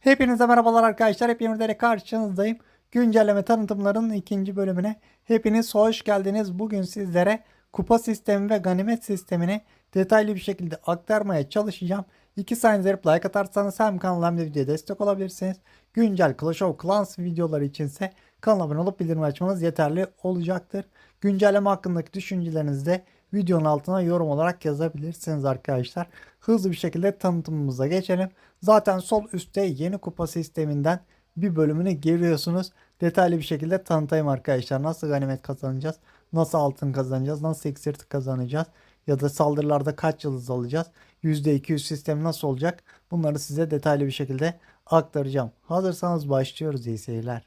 Hepinize merhabalar arkadaşlar. Hep yeniden karşınızdayım. Güncelleme tanıtımlarının ikinci bölümüne hepiniz hoş geldiniz. Bugün sizlere kupa sistemi ve ganimet sistemini detaylı bir şekilde aktarmaya çalışacağım. İki saniye like atarsanız hem kanala hem de videoya destek olabilirsiniz. Güncel Clash of Clans videoları içinse kanala abone olup bildirim açmanız yeterli olacaktır. Güncelleme hakkındaki düşüncelerinizi de videonun altına yorum olarak yazabilirsiniz arkadaşlar. Hızlı bir şekilde tanıtımımıza geçelim. Zaten sol üstte yeni kupa sisteminden bir bölümünü görüyorsunuz. Detaylı bir şekilde tanıtayım arkadaşlar. Nasıl ganimet kazanacağız? Nasıl altın kazanacağız? Nasıl iksir kazanacağız? Ya da saldırılarda kaç yıldız alacağız? %200 sistemi nasıl olacak? Bunları size detaylı bir şekilde aktaracağım. Hazırsanız başlıyoruz iyi seyirler.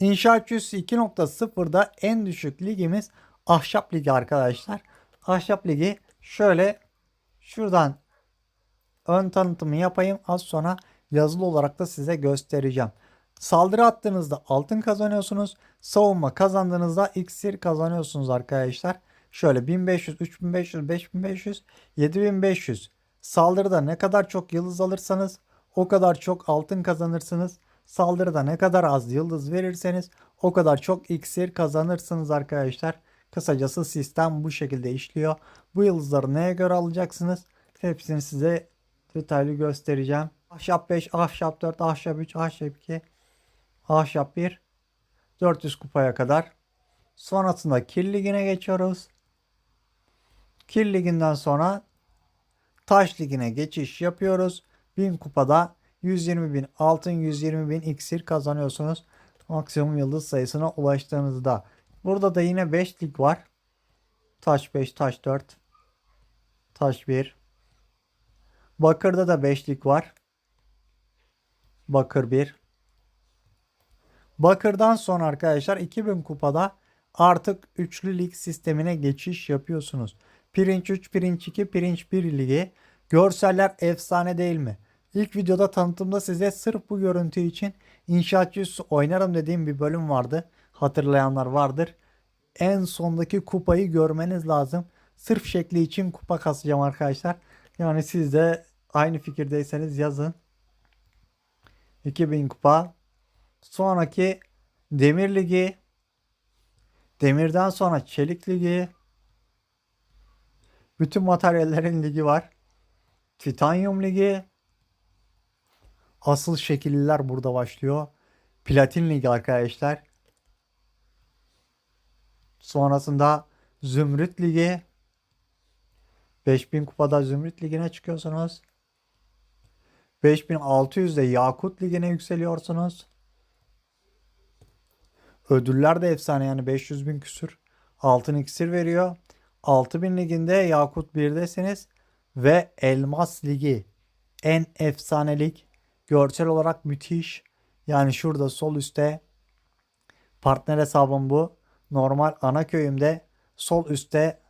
İnşaat 2.0'da en düşük ligimiz Ahşap Ligi arkadaşlar. Ahşap Ligi şöyle şuradan ön tanıtımı yapayım. Az sonra yazılı olarak da size göstereceğim. Saldırı attığınızda altın kazanıyorsunuz. Savunma kazandığınızda iksir kazanıyorsunuz arkadaşlar. Şöyle 1500, 3500, 5500, 7500. Saldırıda ne kadar çok yıldız alırsanız o kadar çok altın kazanırsınız. Saldırıda ne kadar az yıldız verirseniz o kadar çok iksir kazanırsınız arkadaşlar. Kısacası sistem bu şekilde işliyor. Bu yıldızları neye göre alacaksınız? Hepsini size detaylı göstereceğim. Ahşap 5, ahşap 4, ahşap 3, ahşap 2, ahşap 1. 400 kupaya kadar. Sonrasında Kil Ligi'ne geçiyoruz. Kil Ligi'nden sonra Taş Ligi'ne geçiş yapıyoruz. 1000 kupada 120 bin altın 120 bin iksir kazanıyorsunuz. Maksimum yıldız sayısına ulaştığınızda. Burada da yine 5 lig var. Taş 5, taş 4, taş 1. Bakır'da da 5 lig var. Bakır 1. Bakır'dan sonra arkadaşlar 2000 kupada artık üçlü lig sistemine geçiş yapıyorsunuz. Pirinç 3, Pirinç 2, Pirinç 1 ligi. Görseller efsane değil mi? İlk videoda tanıtımda size sırf bu görüntü için inşaatçı üssü oynarım dediğim bir bölüm vardı. Hatırlayanlar vardır. En sondaki kupayı görmeniz lazım. Sırf şekli için kupa kasacağım arkadaşlar. Yani siz de aynı fikirdeyseniz yazın. 2000 kupa. Sonraki Demir Ligi. Demirden sonra Çelik Ligi. Bütün materyallerin ligi var. Titanyum Ligi. Asıl şekilliler burada başlıyor. Platin Ligi arkadaşlar. Sonrasında Zümrüt Ligi. 5000 kupada Zümrüt Ligi'ne çıkıyorsunuz. 5600'de Yakut Ligi'ne yükseliyorsunuz. Ödüller de efsane yani 500 bin küsür. Altın iksir veriyor. 6000 liginde Yakut 1'desiniz. Ve Elmas Ligi. En efsane lig. Görsel olarak müthiş. Yani şurada sol üstte partner hesabım bu. Normal ana köyümde sol üstte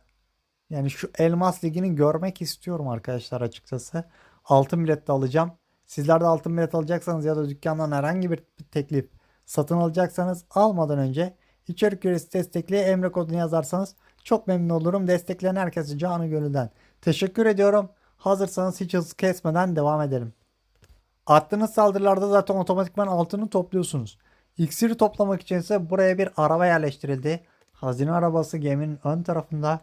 yani şu Elmas Ligi'ni görmek istiyorum arkadaşlar açıkçası. Altın bilet de alacağım. Sizler de altın bilet alacaksanız ya da dükkandan herhangi bir teklif satın alacaksanız almadan önce içerik üreticisi destekliye Emre kodunu yazarsanız çok memnun olurum. Destekleyen herkese canı gönülden teşekkür ediyorum. Hazırsanız hiç hız kesmeden devam edelim. Attığınız saldırılarda zaten otomatikman altını topluyorsunuz. İksiri toplamak için ise buraya bir araba yerleştirildi. Hazine arabası geminin ön tarafında.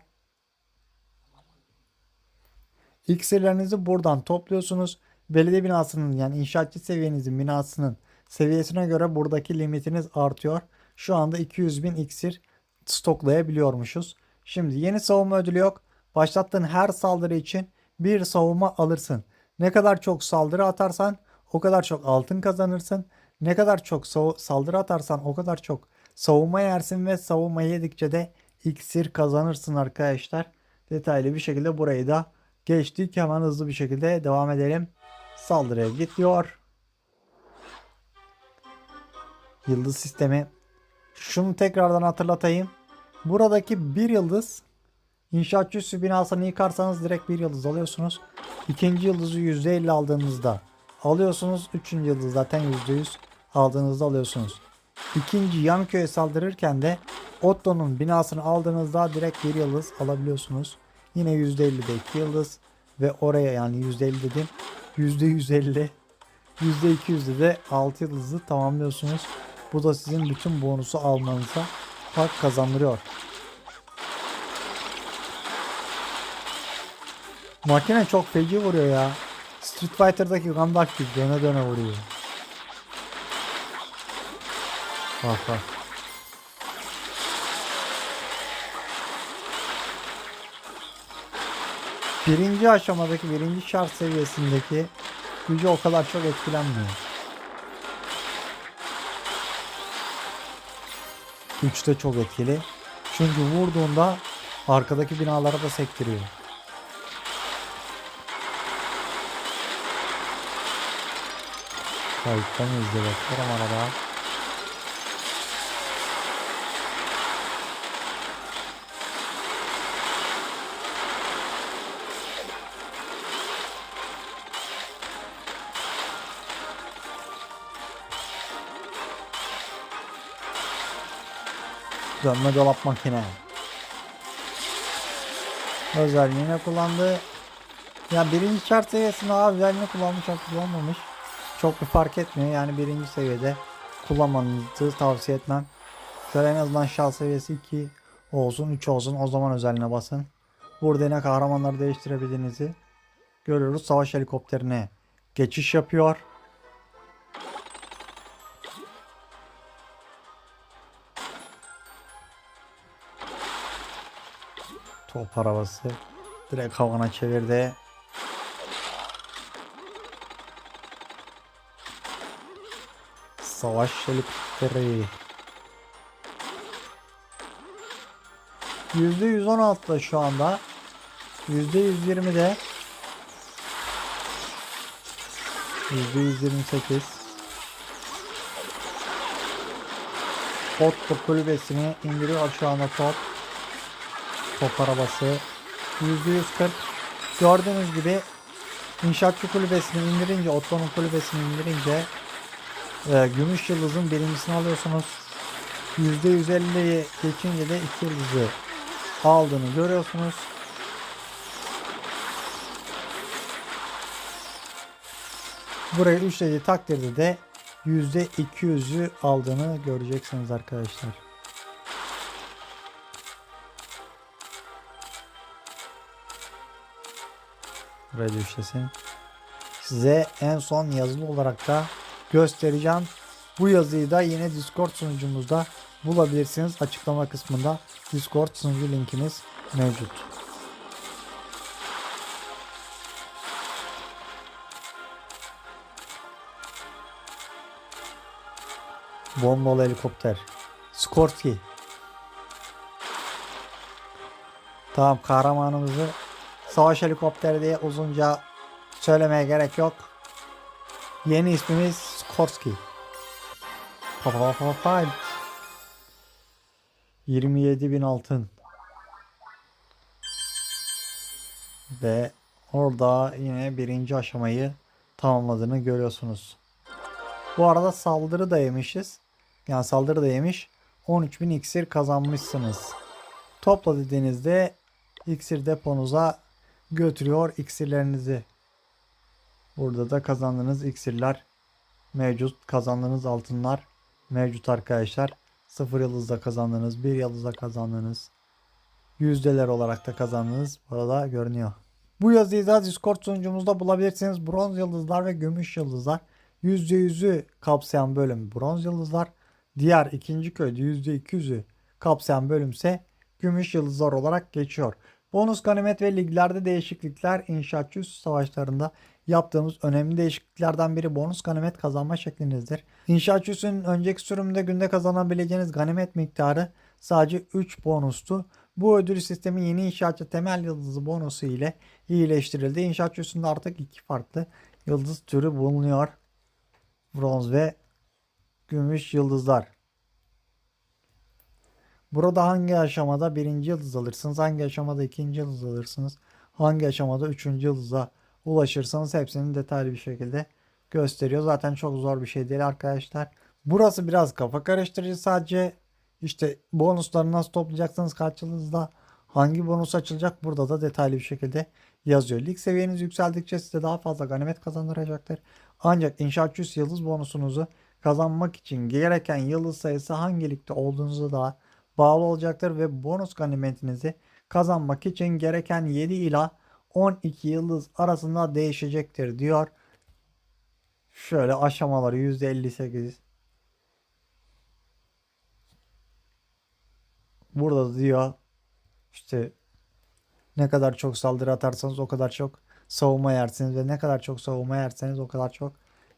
İksirlerinizi buradan topluyorsunuz. Belediye binasının yani inşaatçı seviyenizin binasının seviyesine göre buradaki limitiniz artıyor. Şu anda 200 bin iksir stoklayabiliyormuşuz. Şimdi yeni savunma ödülü yok. Başlattığın her saldırı için bir savunma alırsın. Ne kadar çok saldırı atarsan o kadar çok altın kazanırsın. Ne kadar çok saldırı atarsan o kadar çok savunma yersin ve savunma yedikçe de iksir kazanırsın arkadaşlar. Detaylı bir şekilde burayı da geçtik. Hemen hızlı bir şekilde devam edelim. Saldırıya git diyor. Yıldız sistemi. Şunu tekrardan hatırlatayım. Buradaki bir yıldız inşaatçı üssü binasını yıkarsanız direkt bir yıldız alıyorsunuz. İkinci yıldızı %50 aldığınızda alıyorsunuz. Üçüncü yıldız zaten %100 aldığınızda alıyorsunuz. İkinci yan köye saldırırken de Otto'nun binasını aldığınızda direkt bir yıldız alabiliyorsunuz. Yine %50'de 2 yıldız ve oraya yani %50 dedim %150 %200'de de 6 yıldızı tamamlıyorsunuz. Bu da sizin bütün bonusu almanıza hak kazandırıyor. Makine çok feci vuruyor ya. Street Fighter'daki Gandalf gibi döne döne vuruyor. Bak bak. Birinci aşamadaki birinci şart seviyesindeki gücü o kadar çok etkilenmiyor. Üçte çok etkili. Çünkü vurduğunda arkadaki binalara da sektiriyor. Kayıtta mıyız diye bakıyorum arada. Dönme dolap makine. Özelliğini kullandı. Ya birinci şart seviyesinde abi özelliğini kullanmış kullanmamış. Çok bir fark etmiyor yani birinci seviyede kullanmanızı tavsiye etmem. Şöyle en azından şart seviyesi 2 olsun 3 olsun o zaman özelliğine basın. Burada yine kahramanları değiştirebildiğinizi görüyoruz. Savaş helikopterine geçiş yapıyor. Top arabası direkt havana çevirdi. Savaş helikopteri. %116'da şu anda. %120'de. %128. Bot kulübesini indiriyor şu anda top. Top arabası. %140. Gördüğünüz gibi inşaatçı kulübesini indirince, Otto'nun kulübesini indirince e, Gümüş Yıldız'ın birincisini alıyorsunuz. %150'yi geçince de 2 yıldızı aldığını görüyorsunuz. Burayı üçlediği takdirde de %200'ü aldığını göreceksiniz arkadaşlar. Da üçlesin. Size en son yazılı olarak da göstereceğim. Bu yazıyı da yine Discord sunucumuzda bulabilirsiniz. Açıklama kısmında Discord sunucu linkimiz mevcut. Bombalı helikopter. Skorsky. Tamam kahramanımızı savaş helikopteri diye uzunca söylemeye gerek yok. Yeni ismimiz Skorsky. Pa pa pa pa. 27 bin altın. Ve orada yine birinci aşamayı tamamladığını görüyorsunuz. Bu arada saldırı da yemişiz. Yani saldırı da yemiş. 13.000 iksir kazanmışsınız. Topla dediğinizde iksir deponuza götürüyor iksirlerinizi. Burada da kazandığınız iksirler mevcut. Kazandığınız altınlar mevcut arkadaşlar. 0 yıldızda kazandığınız, 1 yıldızda kazandığınız, yüzdeler olarak da kazandığınız burada görünüyor. Bu yazıyı da Discord sunucumuzda bulabilirsiniz. Bronz yıldızlar ve gümüş yıldızlar. %100'ü kapsayan bölüm bronz yıldızlar. Diğer ikinci köyde %200'ü kapsayan bölümse gümüş yıldızlar olarak geçiyor. Bonus ganimet ve liglerde değişiklikler inşaatçı üst savaşlarında yaptığımız önemli değişikliklerden biri bonus ganimet kazanma şeklinizdir. İnşaatçı üssünün önceki sürümünde günde kazanabileceğiniz ganimet miktarı sadece 3 bonustu. Bu ödül sistemi yeni inşaatçı temel yıldızı bonusu ile iyileştirildi. İnşaatçı üssünde artık iki farklı yıldız türü bulunuyor. Bronz ve gümüş yıldızlar. Burada hangi aşamada birinci yıldız alırsınız, hangi aşamada ikinci yıldız alırsınız, hangi aşamada üçüncü yıldıza ulaşırsanız hepsini detaylı bir şekilde gösteriyor. Zaten çok zor bir şey değil arkadaşlar. Burası biraz kafa karıştırıcı sadece işte bonusları nasıl toplayacaksınız kaç yıldızda hangi bonus açılacak burada da detaylı bir şekilde yazıyor. Lig seviyeniz yükseldikçe size daha fazla ganimet kazandıracaktır. Ancak İnşaat 100 yıldız bonusunuzu kazanmak için gereken yıldız sayısı hangi ligde olduğunuza da bağlı olacaktır ve bonus ganimetinizi kazanmak için gereken 7 ila 12 yıldız arasında değişecektir diyor. Şöyle aşamaları %58. Burada diyor işte ne kadar çok saldırı atarsanız o kadar çok savunma yersiniz ve ne kadar çok savunma yerseniz o kadar çok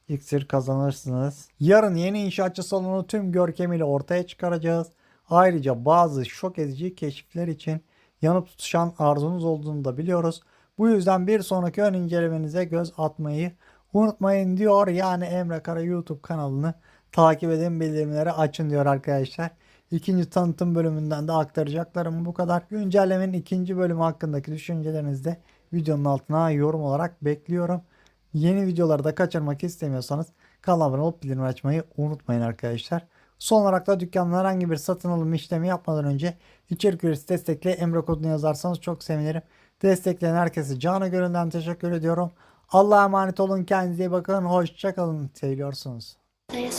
iksir kazanırsınız. Yarın yeni inşaatçı salonu tüm görkemiyle ortaya çıkaracağız. Ayrıca bazı şok edici keşifler için yanıp tutuşan arzunuz olduğunu da biliyoruz. Bu yüzden bir sonraki ön incelemenize göz atmayı unutmayın diyor. Yani Emre Kara YouTube kanalını takip edin bildirimleri açın diyor arkadaşlar. İkinci tanıtım bölümünden de aktaracaklarım bu kadar. Güncellemenin ikinci bölümü hakkındaki düşüncelerinizi de videonun altına yorum olarak bekliyorum. Yeni videoları da kaçırmak istemiyorsanız kanala abone olup bildirim açmayı unutmayın arkadaşlar. Son olarak da dükkanın herhangi bir satın alım işlemi yapmadan önce içerik üreticisi destekle Emre kodunu yazarsanız çok sevinirim. Destekleyen herkese canı gönülden teşekkür ediyorum. Allah'a emanet olun. Kendinize iyi bakın. Hoşçakalın. Seviyorsunuz. Play